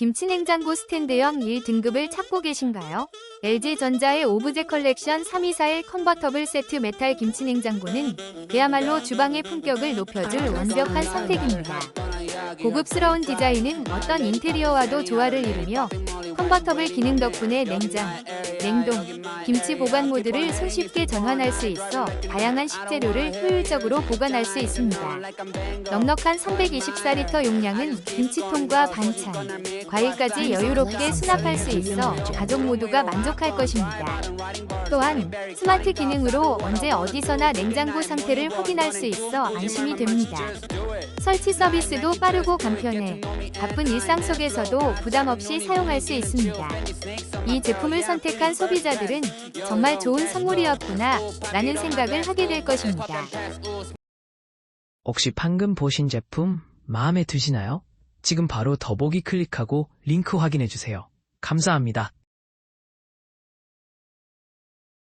김치냉장고 스탠드형 1등급을 찾고 계신가요? LG전자의 오브제 컬렉션 3241 컨버터블 세트 메탈 김치냉장고는 그야말로 주방의 품격을 높여줄 완벽한 선택입니다. 고급스러운 디자인은 어떤 인테리어와도 조화를 이루며 컨버터블 기능 덕분에 냉장, 냉동, 김치 보관 모드를 손쉽게 전환할 수 있어 다양한 식재료를 효율적으로 보관할 수 있습니다. 넉넉한 324리터 용량은 김치통과 반찬, 과일까지 여유롭게 수납할 수 있어 가족 모두가 만족할 것입니다. 또한 스마트 기능으로 언제 어디서나 냉장고 상태를 확인할 수 있어 안심이 됩니다. 설치 서비스도 빠르고 간편해 바쁜 일상 속에서도 부담 없이 사용할 수 있습니다. 이 제품을 선택한 소비자들은 정말 좋은 선물이었구나 라는 생각을 하게 될 것입니다. 혹시 방금 보신 제품 마음에 드시나요? 지금 바로 더보기 클릭하고 링크 확인해 주세요. 감사합니다.